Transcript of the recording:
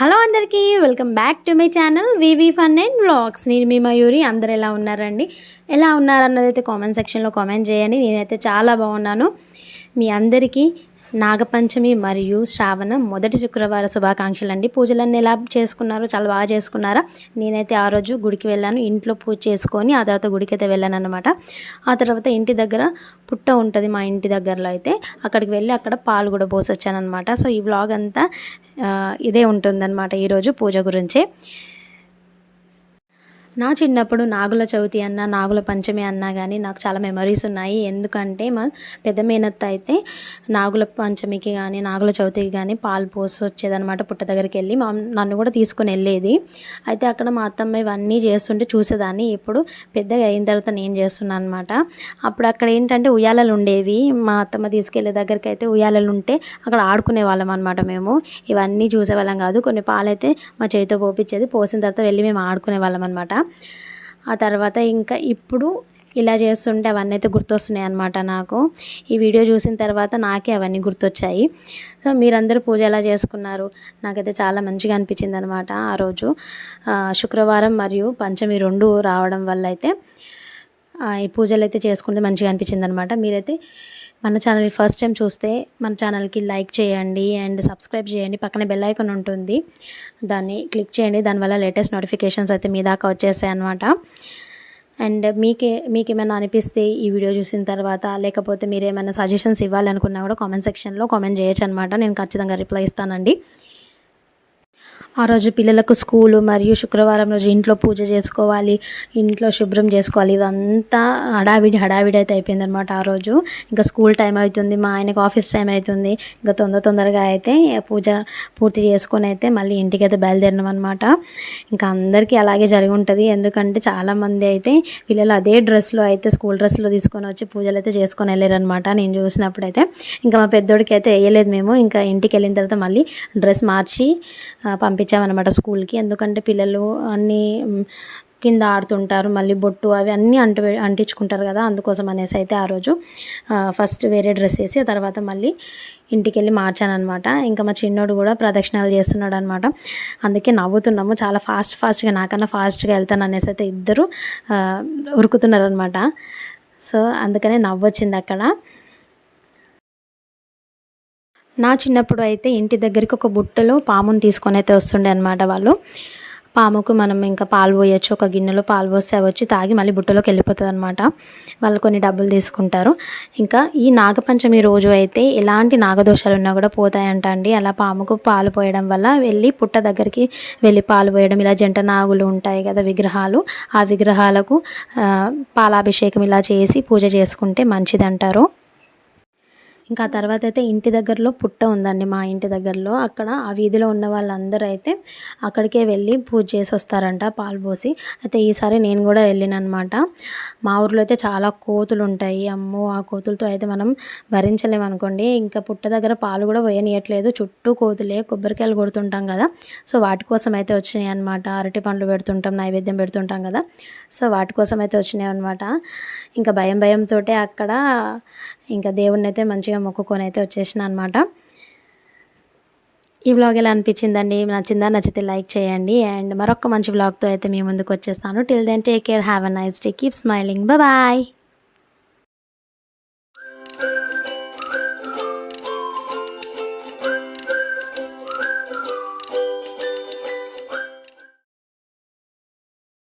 Hello అందరికీ welcome back to my channel Vivi fun and vlogs. నేను మీ మయూరి అందరు ఎలా ఉన్నారండి? ఎలా ఉన్నారన్నది అయితే కామెంట్ సెక్షన్లో కామెంట్ చేయండి. నేనైతే చాలా బాగున్నాను. మీ అందరికీ నాగపంచమి మరియు శ్రావణ మొదటి శుక్రవార శుభాకాంక్షలు అండి పూజలన్నీ ఎలా చేసుకున్నారు చాలా బాగా చేసుకున్నారా? నేనైతే ఆ రోజు గుడికి వెళ్ళాను. ఇంట్లో పూజ చేసుకొని ఆ తర్వాత గుడికి అయితే వెళ్ళాను అనమాట ఆ తర్వాత ఇంటి దగ్గర పుట్ట ఉంటుంది మా ఇంటి దగ్గరలో అయితే. అక్కడికి వెళ్ళి అక్కడ పాలు కూడా పోసి వచ్చానమాట సో ఈ వ్లాగ్ అంతా ఇదే ఉంటుందన్నమాట ఈరోజు పూజ గురించే. నా చిన్నప్పుడు నాగుల చవితి అన్నా నాగుల పంచమి అన్నా కానీ నాకు చాలా మెమరీస్ ఉన్నాయి. ఎందుకంటే మా పెద్ద మేనత్త అయితే నాగుల పంచమికి కానీ నాగుల చవితికి కానీ పాలు పోసి వచ్చేదనమాట పుట్ట దగ్గరికి వెళ్ళి. మా నన్ను కూడా తీసుకొని వెళ్ళేది. అయితే అక్కడ మా అత్తమ్మ ఇవన్నీ చేస్తుంటే చూసేదాన్ని. ఇప్పుడు పెద్దగా అయిన తర్వాత నేను చేస్తున్నాను అనమాట అప్పుడు అక్కడ ఏంటంటే ఉయ్యాలలు ఉండేవి. మా అత్తమ్మ తీసుకెళ్ళే దగ్గరికి అయితే ఉయ్యాలలు ఉంటే అక్కడ ఆడుకునే వాళ్ళం అనమాట మేము. ఇవన్నీ చూసేవాళ్ళం కాదు. కొన్ని పాలైతే మా చేతితో పోపించేది పోసిన తర్వాత వెళ్ళి మేము ఆడుకునే వాళ్ళం అనమాట ఆ తర్వాత ఇంకా ఇప్పుడు ఇలా చేస్తుంటే అవన్నీ అయితే గుర్తొస్తున్నాయి అనమాట నాకు. ఈ వీడియో చూసిన తర్వాత నాకే అవన్నీ గుర్తొచ్చాయి. సో మీరందరూ పూజ ఎలా చేసుకున్నారు? నాకైతే చాలా మంచిగా అనిపించింది అనమాట ఆ రోజు. శుక్రవారం మరియు పంచమి రెండు రావడం వల్ల అయితే ఈ పూజలు అయితే చేసుకుంటే మంచిగా అనిపించింది అనమాట మీరైతే మన ఛానల్ ఫస్ట్ టైం చూస్తే మన ఛానల్కి లైక్ చేయండి అండ్ సబ్స్క్రైబ్ చేయండి. పక్కన బెల్ ఐకాన్ ఉంటుంది. దాన్ని క్లిక్ చేయండి. దానివల్ల లేటెస్ట్ నోటిఫికేషన్స్ అయితే మీ దాకా వచ్చేసాయి అనమాట అండ్ మీకే మీకు ఏమైనా అనిపిస్తే ఈ వీడియో చూసిన తర్వాత లేకపోతే మీరు ఏమైనా సజెషన్స్ ఇవ్వాలనుకున్నా కూడా కామెంట్ సెక్షన్లో కామెంట్ చేయొచ్చు అనమాట నేను ఖచ్చితంగా రిప్లై ఇస్తానండి. ఆ రోజు పిల్లలకు స్కూలు మరియు శుక్రవారం రోజు ఇంట్లో పూజ చేసుకోవాలి ఇంట్లో శుభ్రం చేసుకోవాలి. ఇదంతా హడావిడి హడావిడి అయితే అయిపోయింది అనమాట ఆ రోజు. ఇంకా స్కూల్ టైం అవుతుంది మా ఆయనకు ఆఫీస్ టైం అవుతుంది. ఇంకా తొందర తొందరగా అయితే పూజ పూర్తి చేసుకొని అయితే మళ్ళీ ఇంటికి అయితే బయలుదేరినాం అనమాట ఇంకా అందరికీ అలాగే జరిగి ఉంటుంది. ఎందుకంటే చాలామంది అయితే పిల్లలు అదే డ్రెస్లో అయితే స్కూల్ డ్రెస్లో తీసుకొని వచ్చి పూజలు అయితే చేసుకొని వెళ్ళారనమాట నేను చూసినప్పుడు అయితే. ఇంకా మా పెద్దోడికి అయితే వేయలేదు మేము. ఇంకా ఇంటికి వెళ్ళిన తర్వాత మళ్ళీ డ్రెస్ మార్చి పంపించామన్నమాట స్కూల్కి. ఎందుకంటే పిల్లలు అన్నీ కింద ఆడుతుంటారు మళ్ళీ బొట్టు అవి అన్నీ అంటు అంటించుకుంటారు కదా అందుకోసం అనేసి అయితే ఆ రోజు ఫస్ట్ వేరే డ్రెస్ వేసి ఆ తర్వాత మళ్ళీ ఇంటికి వెళ్ళి అనమాట ఇంకా మా చిన్నోడు కూడా ప్రదక్షిణాలు చేస్తున్నాడు అనమాట అందుకే నవ్వుతున్నాము చాలా ఫాస్ట్ ఫాస్ట్గా నాకన్నా ఫాస్ట్గా వెళ్తాను అనేసి అయితే ఇద్దరు ఉరుకుతున్నారనమాట ఉరుకుతున్నారు అనమాట సో అందుకనే నవ్వొచ్చింది అక్కడ. నా చిన్నప్పుడు అయితే ఇంటి దగ్గరికి ఒక బుట్టలో పాముని తీసుకొని అయితే వస్తుండే అనమాట వాళ్ళు. పాముకు మనం ఇంకా పాలు పోయొచ్చు ఒక గిన్నెలో పాలు పోస్తే వచ్చి తాగి మళ్ళీ బుట్టలోకి వెళ్ళిపోతుంది అనమాట వాళ్ళు కొన్ని డబ్బులు తీసుకుంటారు. ఇంకా ఈ నాగపంచమి రోజు అయితే ఎలాంటి నాగదోషాలు ఉన్నా కూడా పోతాయంట అండి. అలా పాముకు పాలు పోయడం వల్ల వెళ్ళి పుట్ట దగ్గరికి వెళ్ళి పాలు పోయడం ఇలా జంట నాగులు ఉంటాయి కదా విగ్రహాలు ఆ విగ్రహాలకు పాలాభిషేకం ఇలా చేసి పూజ చేసుకుంటే మంచిదంటారు. ఇంకా ఆ తర్వాత అయితే ఇంటి దగ్గరలో పుట్ట ఉందండి మా ఇంటి దగ్గరలో. అక్కడ ఆ వీధిలో ఉన్న వాళ్ళందరూ అయితే అక్కడికే వెళ్ళి పూజ చేసి వస్తారంట పాలు పోసి. అయితే ఈసారి నేను కూడా వెళ్ళినమాట మా ఊర్లో అయితే చాలా కోతులు ఉంటాయి అమ్మో ఆ కోతులతో అయితే మనం భరించలేము అనుకోండి ఇంకా పుట్ట దగ్గర పాలు కూడా పోయనియట్లేదు. చుట్టూ కోతులే కొబ్బరికాయలు కొడుతుంటాం కదా. సో వాటి కోసం అయితే వచ్చినాయి అనమాట అరటి పండ్లు పెడుతుంటాం నైవేద్యం పెడుతుంటాం కదా. సో వాటి కోసం అయితే వచ్చినాయి అనమాట ఇంకా భయం భయంతో అక్కడ ఇంకా దేవుడిని అయితే మంచిగా మొక్కుకొని అయితే వచ్చేసిన అనమాట ఈ వ్లాగ్ ఎలా అనిపించిందండి? నచ్చిందా? నచ్చితే లైక్ చేయండి. అండ్ మరొక మంచి వ్లాగ్తో అయితే మీ ముందుకు వచ్చేస్తాను. Till then take care have a nice day keep smiling bye